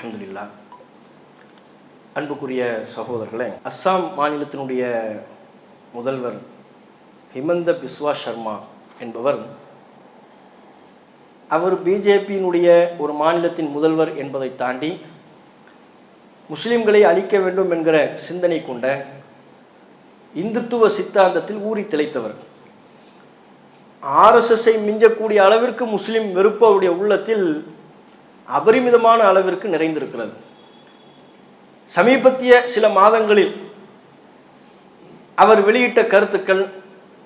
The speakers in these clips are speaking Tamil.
அலமதுல்லா அன்புக்குரிய சகோதரர்களே அஸ்ஸாம் மாநிலத்தினுடைய முதல்வர் ஹிமந்த பிஸ்வா சர்மா என்பவர் அவர் பிஜேபியினுடைய ஒரு மாநிலத்தின் முதல்வர் என்பதை தாண்டி முஸ்லிம்களை அழிக்க வேண்டும் என்கிற சிந்தனை கொண்ட இந்துத்துவ சித்தாந்தத்தில் ஊறி திளைத்தவர். ஆர்எஸ்எஸ்ஸை மிஞ்சக்கூடிய அளவிற்கு முஸ்லீம் வெறுப்பு அவருடைய உள்ளத்தில் அபரிமிதமான அளவிற்கு நிறைந்திருக்கிறது. சமீபத்திய சில மாதங்களில் அவர் வெளியிட்ட கருத்துக்கள்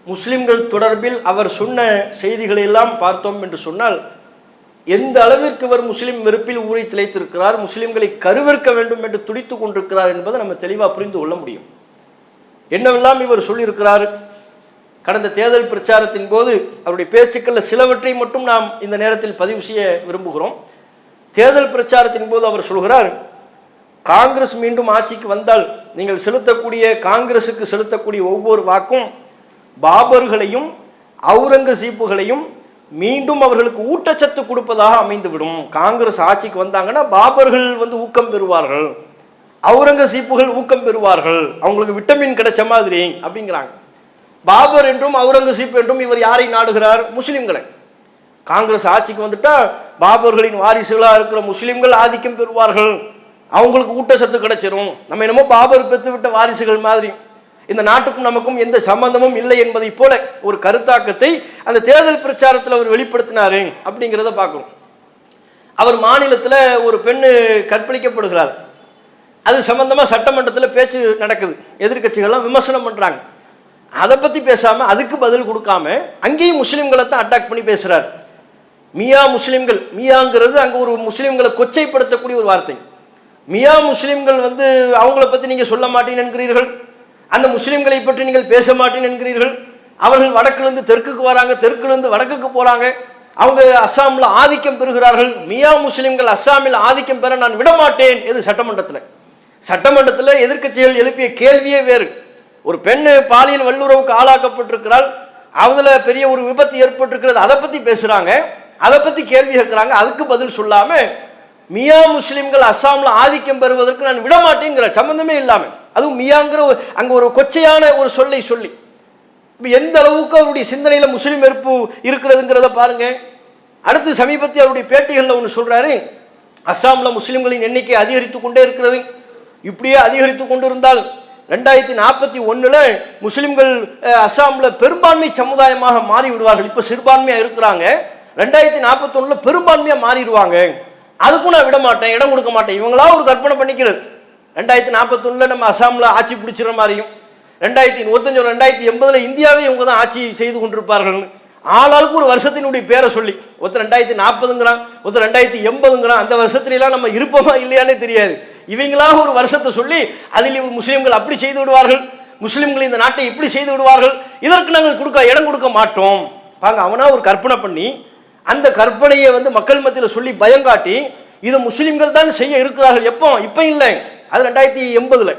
முஸ்லிம்கள் தொடர்பில் அவர் சொன்ன செய்திகளை எல்லாம் பார்த்தோம் என்று சொன்னால் எந்த அளவிற்கு அவர் முஸ்லிம் வெறுப்பில் ஊரை திளைத்திருக்கிறார் முஸ்லிம்களை கருவிற்க வேண்டும் என்று துடித்து கொண்டிருக்கிறார் என்பதை நம்ம தெளிவாக புரிந்து கொள்ள முடியும். என்னவெல்லாம் இவர் சொல்லியிருக்கிறார்? கடந்த தேர்தல் பிரச்சாரத்தின் போது அவருடைய பேச்சுக்களில் சிலவற்றை மட்டும் நாம் இந்த நேரத்தில் பதிவு செய்ய விரும்புகிறோம். தேர்தல் பிரச்சாரத்தின் போது அவர் சொல்கிறார் காங்கிரஸ் மீண்டும் ஆட்சிக்கு வந்தால் நீங்கள் செலுத்தக்கூடிய காங்கிரசுக்கு செலுத்தக்கூடிய ஒவ்வொரு வாக்கும் பாபர்களையும் அவுரங்கசீப்புகளையும் மீண்டும் அவர்களுக்கு ஊட்டச்சத்து கொடுப்பதாக அமைந்துவிடும். காங்கிரஸ் ஆட்சிக்கு வந்தாங்கன்னா பாபர்கள் வந்து ஊக்கம் பெறுவார்கள். அவுரங்கசீப்புகள் ஊக்கம் பெறுவார்கள். அவங்களுக்கு விட்டமின் கிடைச்ச மாதிரி அப்படிங்கிறாங்க. பாபர் என்றும் அவுரங்கசீப் என்றும் இவர் யாரை நாடுகிறார்? முஸ்லிம்களை. காங்கிரஸ் ஆட்சிக்கு வந்துட்டா பாபர்களின் வாரிசுகளாக இருக்கிற முஸ்லீம்கள் ஆதிக்கம் பெறுவார்கள். அவங்களுக்கு ஊட்டச்சத்து கிடைச்சிரும். நம்ம என்னமோ பாபர் பெற்று விட்ட வாரிசுகள் மாதிரி. இந்த நாட்டுக்கும் நமக்கும் எந்த சம்பந்தமும் இல்லை என்பதை போல ஒரு கருத்தாக்கத்தை அந்த தேர்தல் பிரச்சாரத்தில் அவர் வெளிப்படுத்தினாரு அப்படிங்கிறத பார்க்கணும். அவர் மாநிலத்தில் ஒரு பெண்ணு கற்பழிக்கப்படுகிறார். அது சம்பந்தமாக சட்டமன்றத்தில் பேச்சு நடக்குது. எதிர்க்கட்சிகள்லாம் விமர்சனம் பண்ணுறாங்க அதை பற்றி பேசாமல் அதுக்கு பதில் கொடுக்காம அங்கேயும் முஸ்லீம்களை தான் அட்டாக் பண்ணி பேசுகிறார் மியா முஸ்லீம்கள் மியாங்கிறது அங்கே ஒரு முஸ்லீம்களை கொச்சைப்படுத்தக்கூடிய ஒரு வார்த்தை. மியா முஸ்லீம்கள் வந்து அவங்கள பற்றி நீங்கள் சொல்ல மாட்டீங்க என்கிறீர்கள் அந்த முஸ்லீம்களை பற்றி நீங்கள் பேச மாட்டேன் என்கிறீர்கள் அவர்கள் வடக்குலேருந்து தெற்குக்கு வராங்க தெற்குலேருந்து வடக்குக்கு போகிறாங்க அவங்க அஸ்ஸாமில் ஆதிக்கம் பெறுகிறார்கள். மியா முஸ்லீம்கள் அஸ்ஸாமில் ஆதிக்கம் பெற நான் விட மாட்டேன் எது சட்டமன்றத்தில்? சட்டமன்றத்தில் எதிர்க்கட்சிகள் எழுப்பிய கேள்வியே வேறு. ஒரு பெண்ணு பாலியல் வல்லுறவுக்கு ஆளாக்கப்பட்டிருக்கிறாள். அதில் பெரிய ஒரு விபத்து ஏற்பட்டிருக்கிறது. அதை பற்றி பேசுகிறாங்க அதை பற்றி கேள்வி கேட்குறாங்க. அதுக்கு பதில் சொல்லாமல் மியா முஸ்லீம்கள் அஸ்ஸாமில் ஆதிக்கம் பெறுவதற்கு நான் விட மாட்டேங்கிற சம்மந்தமே இல்லாமல் அதுவும் மியாங்கிற ஒரு அங்கே ஒரு கொச்சையான ஒரு சொல்லை சொல்லி இப்போ எந்த அளவுக்கு அவருடைய சிந்தனையில் முஸ்லீம் வெறுப்பு இருக்கிறதுங்கிறத பாருங்க. அடுத்து சமீபத்தில் அவருடைய பேட்டிகளில் ஒன்று சொல்கிறாரு அஸ்ஸாமில் முஸ்லீம்களின் எண்ணிக்கை அதிகரித்து கொண்டே இருக்கிறது. இப்படியே அதிகரித்து கொண்டு இருந்தால் ரெண்டாயிரத்தி நாற்பத்தி ஒன்றில் முஸ்லீம்கள் அஸ்ஸாமில் பெரும்பான்மை சமுதாயமாக மாறி விடுவார்கள் இப்போ சிறுபான்மையாக இருக்கிறாங்க. ரெண்டாயிரத்தி நாற்பத்தொன்னில் பெரும்பான்மையாக மாறிடுவாங்க. அதுக்கும் நான் விட மாட்டேன் இடம் கொடுக்க மாட்டேன். இவங்களா ஒரு கற்பனை பண்ணிக்கிறது. ரெண்டாயிரத்தி நாற்பத்தொன்னில் நம்ம அஸ்ஸாமில் ஆட்சி பிடிச்சிற மாதிரியும் ரெண்டாயிரத்தி இருபத்தஞ்சு ரெண்டாயிரத்தி எண்பதில் இந்தியாவே இவங்க தான் ஆட்சி செய்து கொண்டிருப்பார்கள். ஆளாளுக்கு ஒரு வருஷத்தினுடைய பேரை சொல்லி ஒருத்தர் ரெண்டாயிரத்தி நாற்பதுங்கிறான் ஒருத்தர் ரெண்டாயிரத்தி எண்பதுங்கிறான் அந்த வருஷத்துலலாம் நம்ம இருப்போமா இல்லையானே தெரியாது. இவங்களாக ஒரு வருஷத்தை சொல்லி அதில் முஸ்லீம்கள் அப்படி செய்து விடுவார்கள். முஸ்லீம்கள் இந்த நாட்டை இப்படி செய்து விடுவார்கள். இதற்கு நாங்கள் கொடுக்க இடம் கொடுக்க மாட்டோம். பாங்க அவனா ஒரு கற்பனை பண்ணி அந்த கற்பனையை வந்து மக்கள் மத்தியில் சொல்லி பயங்காட்டி இதை முஸ்லீம்கள் தான் செய்ய இருக்கிறார்கள். எப்போ? இப்போ இல்லை. அது ரெண்டாயிரத்தி எண்பதுல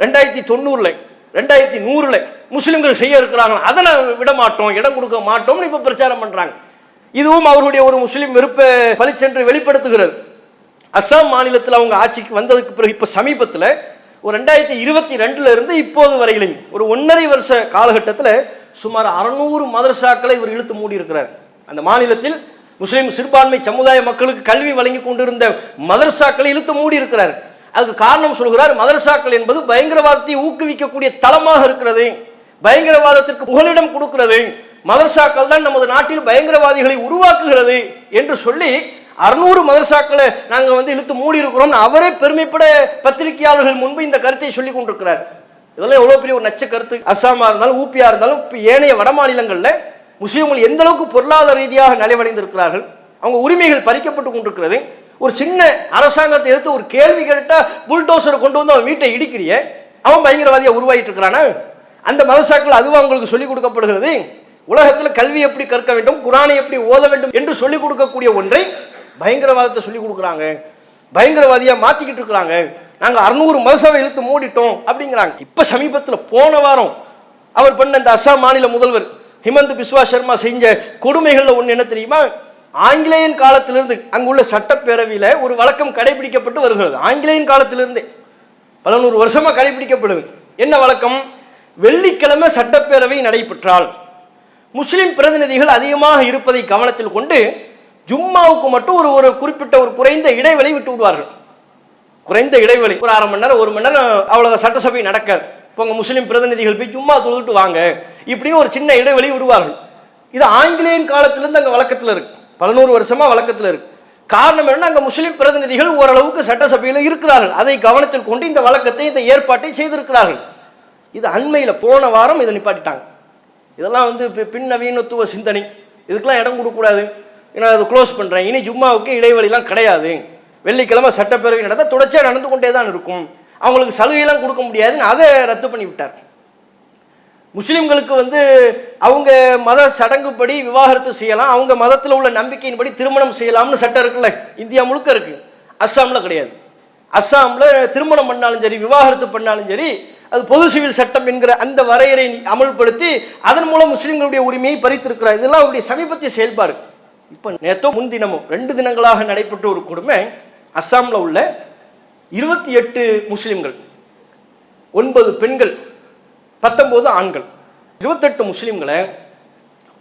ரெண்டாயிரத்தி தொண்ணூறுல ரெண்டாயிரத்தி நூறுல முஸ்லீம்கள் செய்ய இருக்கிறாங்க அதை நான் விட மாட்டோம் இடம் கொடுக்க மாட்டோம்னு இப்போ பிரச்சாரம் பண்ணுறாங்க இதுவும் அவருடைய ஒரு முஸ்லீம் விருப்ப பளிச்சென்று வெளிப்படுத்துகிறது. அஸ்ஸாம் மாநிலத்தில் அவங்க ஆட்சிக்கு வந்ததுக்கு பிறகு இப்போ சமீபத்தில் ஒரு ரெண்டாயிரத்தி இருபத்தி ரெண்டுல இருந்து இப்போது வரையிலும் ஒரு ஒன்றரை வருஷ காலகட்டத்தில் சுமார் அறநூறு மதரசாக்களை இவர் இழுத்து மூடி இருக்கிறார் அந்த மாநிலத்தில் முஸ்லீம் சிறுபான்மை சமுதாய மக்களுக்கு கல்வி வழங்கி கொண்டிருந்த மதரசாக்களை இழுத்து மூடி இருக்கிறார். அதுக்கு காரணம் சொல்கிறார் மதரசாக்கள் என்பது பயங்கரவாதத்தை ஊக்குவிக்கக்கூடிய தளமாக இருக்கிறது பயங்கரவாதத்திற்கு புகலிடம் கொடுக்கிறது. மதரசாக்கள் தான் நமது நாட்டில் பயங்கரவாதிகளை உருவாக்குகிறது என்று சொல்லி அறுநூறு மதரசாக்களை நாங்கள் வந்து இழுத்து மூடி இருக்கிறோம் அவரே பெருமைப்பட பத்திரிகையாளர்கள் முன்பு இந்த கருத்தை சொல்லி கொண்டிருக்கிறார். இதெல்லாம் எவ்வளோ பெரிய ஒரு நச்ச கருத்து. அஸ்ஸாமாக இருந்தாலும் ஊப்பியாக இருந்தாலும் இப்போ ஏனைய வட மாநிலங்களில் முஸ்லீம்கள் எந்த அளவுக்கு பொருளாதார ரீதியாக நலிவடைந்திருக்கிறார்கள்? அவங்க உரிமைகள் பறிக்கப்பட்டு கொண்டிருக்கிறது. ஒரு சின்ன அரசாங்கத்தை எடுத்து ஒரு கேள்வி கேட்டால் புல்டோசரை கொண்டு வந்து அவன் வீட்டை இடிக்கிறிய? அவன் பயங்கரவாதியாக உருவாகிட்டு இருக்கிறானா? அந்த மதசாக்கள் அதுவும் அவங்களுக்கு சொல்லிக் கொடுக்கப்படுகிறது? உலகத்தில் கல்வி எப்படி கற்க வேண்டும்? குரானை எப்படி ஓத வேண்டும் என்று சொல்லிக் கொடுக்கக்கூடிய ஒன்றை பயங்கரவாதத்தை சொல்லிக் கொடுக்குறாங்க. பயங்கரவாதியாக மாற்றிக்கிட்டு இருக்கிறாங்க. நாங்கள் அறுநூறு மதசபை இழுத்து மூடிட்டோம் அப்படிங்கிறாங்க. இப்போ சமீபத்தில் போன வாரம் அவர் பண்ண இந்த அஸ்ஸாம் மாநில முதல்வர் ஹிமந்த் பிஸ்வா சர்மா செஞ்ச கொடுமைகளில் ஒன்று என்ன தெரியுமா? ஆங்கிலேயன் காலத்திலிருந்து அங்குள்ள சட்டப்பேரவையில் ஒரு வழக்கம் கடைபிடிக்கப்பட்டு வருகிறது. ஆங்கிலேயன் காலத்திலிருந்தே பல நூறு வருஷமாக கடைபிடிக்கப்படுது. என்ன வழக்கம்? வெள்ளிக்கிழமை சட்டப்பேரவை நடைபெற்றால் முஸ்லிம் பிரதிநிதிகள் அதிகமாக இருப்பதை கவனத்தில் கொண்டு ஜும்மாவுக்கு மட்டும் ஒரு ஒரு குறிப்பிட்ட ஒரு குறைந்த இடைவெளி விட்டு விடுவார்கள். குறைந்த இடைவெளி. ஒரு அரை மணி நேரம் ஒரு மணி நேரம் அவ்வளோ சட்டசபை நடக்காது. இப்போ உங்கள் முஸ்லீம் பிரதிநிதிகள் போய் ஜும்மா தொழுதுட்டு வாங்க. இப்படின்னு ஒரு சின்ன இடைவெளி விடுவார்கள். இது ஆங்கிலேயன் காலத்திலிருந்து அங்கே வழக்கத்தில் இருக்கு. பல நூறு வழக்கத்தில் இருக்கு. காரணம் என்ன அங்கே முஸ்லீம் பிரதிநிதிகள் ஓரளவுக்கு சட்டசபையில் இருக்கிறார்கள். அதை கவனத்தில் கொண்டு இந்த வழக்கத்தை இந்த ஏற்பாட்டை செய்திருக்கிறார்கள். இது அண்மையில் போன வாரம் இதை நிப்பாட்டிட்டாங்க. இதெல்லாம் வந்து பின் நவீனத்துவ சிந்தனை. இதுக்கெல்லாம் இடம் கொடுக்கக்கூடாது. ஏன்னா அதை க்ளோஸ் பண்ணுறேன் இனி ஜும்மாவுக்கு இடைவெளிலாம் கிடையாது. வெள்ளிக்கிழமை சட்டப்பேரவை நடந்தால் தொடர்ச்சியாக நடந்து கொண்டே தான் இருக்கும். அவங்களுக்கு சலுகையெல்லாம் கொடுக்க முடியாதுன்னு அதை ரத்து பண்ணி விட்டார் முஸ்லீம்களுக்கு வந்து அவங்க மத சடங்குப்படி விவாகரத்து செய்யலாம் அவங்க மதத்தில் உள்ள நம்பிக்கையின்படி திருமணம் செய்யலாம்னு சட்டம் இருக்குல்ல இந்தியா முழுக்க இருக்கு. அஸ்ஸாமில் கிடையாது. அஸ்ஸாமில் திருமணம் பண்ணாலும் சரி விவாகரத்து பண்ணாலும் சரி அது பொது சிவில் சட்டம் என்கிற அந்த வரையறை அமல்படுத்தி அதன் மூலம் முஸ்லீம்களுடைய உரிமையை பறித்திருக்கிறார். இதெல்லாம் அவருடைய சமீபத்திய செயல்பாடு. இப்போ நேற்றோ முன்தினமோ ரெண்டு தினங்களாக நடைபெற்ற ஒரு கொடுமை அஸ்ஸாமில் உள்ள இருபத்தி எட்டு முஸ்லீம்கள் ஒன்பது பெண்கள் பத்தொம்போது ஆண்கள். இருபத்தெட்டு முஸ்லீம்களை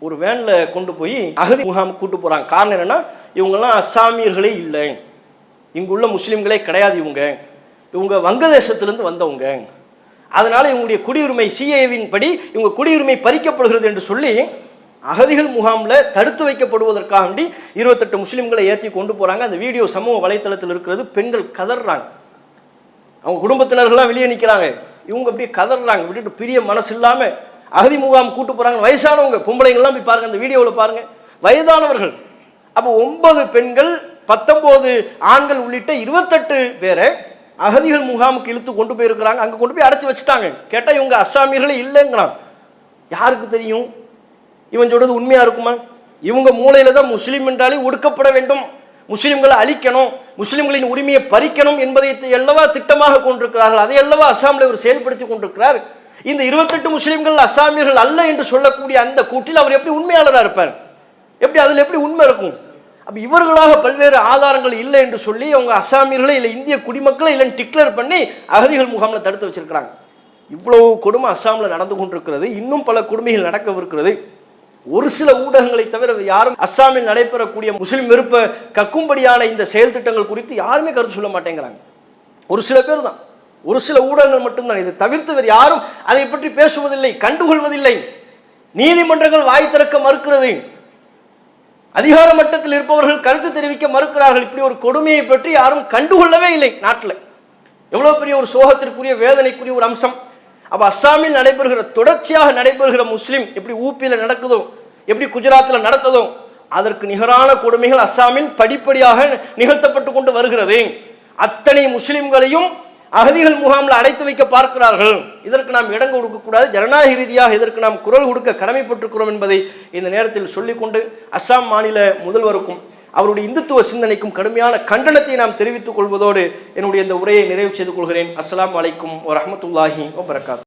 ஒரு வேனில் கொண்டு போய் அகதி முகாம் கூட்டு போகிறாங்க காரணம் என்னென்னா இவங்கெல்லாம் அஸ்ஸாமியர்களே இல்லை. இங்குள்ள முஸ்லீம்களே கிடையாது இவங்க. இவங்க வங்கதேசத்துலேருந்து வந்தவங்க. அதனால் இவங்களுடைய குடியுரிமை சிஏவின் படி இவங்க குடியுரிமை பறிக்கப்படுகிறது என்று சொல்லி அகதிகள் முகாமில் தடுத்து வைக்கப்படுவதற்காக வேண்டி இருபத்தெட்டு முஸ்லீம்களை ஏற்றி கொண்டு போகிறாங்க அந்த வீடியோ சமூக வலைத்தளத்தில் இருக்கிறது. பெண்கள் கதறாங்க அவங்க குடும்பத்தினர்கள்லாம் வெளியே நிற்கிறாங்க இவங்க அப்படியே கதறாங்க விட்டுட்டு பிரிய மனசு இல்லாமல் அகதி முகாம் கூட்டு போகிறாங்க வயசானவங்க பொம்பளைங்கள்லாம் போய் பாருங்கள் அந்த வீடியோவில் பாருங்கள் வயதானவர்கள். அப்போ ஒன்பது பெண்கள் பத்தொம்போது ஆண்கள் உள்ளிட்ட இருபத்தெட்டு பேரை அகதிகள் முகாமுக்கு இழுத்து கொண்டு போயிருக்கிறாங்க. அங்கே கொண்டு போய் அடைச்சி வச்சுட்டாங்க. கேட்டால் இவங்க அஸ்ஸாமியர்களே இல்லைங்கிறான். யாருக்கு தெரியும்? இவன் சொல்றது உண்மையாக இருக்குமா? இவங்க மூளையில் தான் முஸ்லீம் என்றாலே ஒடுக்கப்பட வேண்டும். முஸ்லிம்களை அழிக்கணும் முஸ்லிம்களின் உரிமையை பறிக்கணும் என்பதை எல்லவா திட்டமாக கொண்டிருக்கிறார்கள். அதை எல்லவா அஸ்ஸாமில் இவர் செயல்படுத்தி கொண்டிருக்கிறார். இந்த இருபத்தெட்டு முஸ்லிம்கள் அஸ்ஸாமியர்கள் அல்ல என்று சொல்லக்கூடிய அந்த கூட்டில் அவர் எப்படி உண்மையாளராக இருப்பார்? எப்படி அதில் எப்படி உண்மை இருக்கும்? அப்போ இவர்களாக பல்வேறு ஆதாரங்கள் இல்லை என்று சொல்லி அவங்க அஸ்ஸாமியர்களை இல்லை இந்திய குடிமக்களை இல்லைன்னு டிக்ளேர் பண்ணி அகதிகள் முகாமில் தடுத்து வச்சிருக்கிறாங்க. இவ்வளவு கொடுமை அஸ்ஸாமில் நடந்து கொண்டிருக்கிறது. இன்னும் பல கொடுமைகள் நடக்கவிருக்கிறது. ஒரு சில ஊடகங்களை தவிர யாரும் அஸ்ஸாமில் நடைபெறக்கூடிய முஸ்லிம் விருப்ப கக்கும்படியான இந்த செயல் திட்டங்கள் குறித்து யாருமே கருத்து சொல்ல மாட்டேங்கிறாங்க. ஒரு சில பேர் தான். ஒரு சில ஊடகங்கள் மட்டும்தான். இதை தவிர்த்து வேறு யாரும் அதை பற்றி பேசுவதில்லை கண்டுகொள்வதில்லை. நீதிமன்றங்கள் வாய் திறக்க மறுக்கிறது. அதிகார மட்டத்தில் இருப்பவர்கள் கருத்து தெரிவிக்க மறுக்கிறார்கள். இப்படி ஒரு கொடுமையை பற்றி யாரும் கண்டுகொள்ளவே இல்லை நாட்டில். எவ்வளவு பெரிய ஒரு சோகத்திற்குரிய வேதனைக்குரிய ஒரு அம்சம். அப்போ அஸ்ஸாமில் நடைபெறுகிற தொடர்ச்சியாக நடைபெறுகிற முஸ்லீம் எப்படி ஊப்பியில் நடக்குதோ எப்படி குஜராத்தில் நடத்ததோ அதற்கு நிகரான கொடுமைகள் அஸ்ஸாமில் படிப்படியாக நிகழ்த்தப்பட்டு கொண்டு வருகிறது. அத்தனை முஸ்லிம்களையும் அகதிகள் முகாமில் அடைத்து வைக்க பார்க்கிறார்கள். இதற்கு நாம் இடம் கொடுக்கக்கூடாது. ஜனநாயக ரீதியாக இதற்கு நாம் குரல் கொடுக்க கடமைப்பட்டிருக்கிறோம் என்பதை இந்த நேரத்தில் சொல்லிக்கொண்டு அஸ்ஸாம் மாநில முதல்வருக்கும் அவருடைய இந்துத்துவ சிந்தனைக்கும் கடுமையான கண்டனத்தை நாம் தெரிவித்துக் கொள்வதோடு என்னுடைய இந்த உரையை நிறைவு செய்து கொள்கிறேன். அஸ்லாம் அலைக்கும் வரமத்துல்லாஹி வபரகாத்.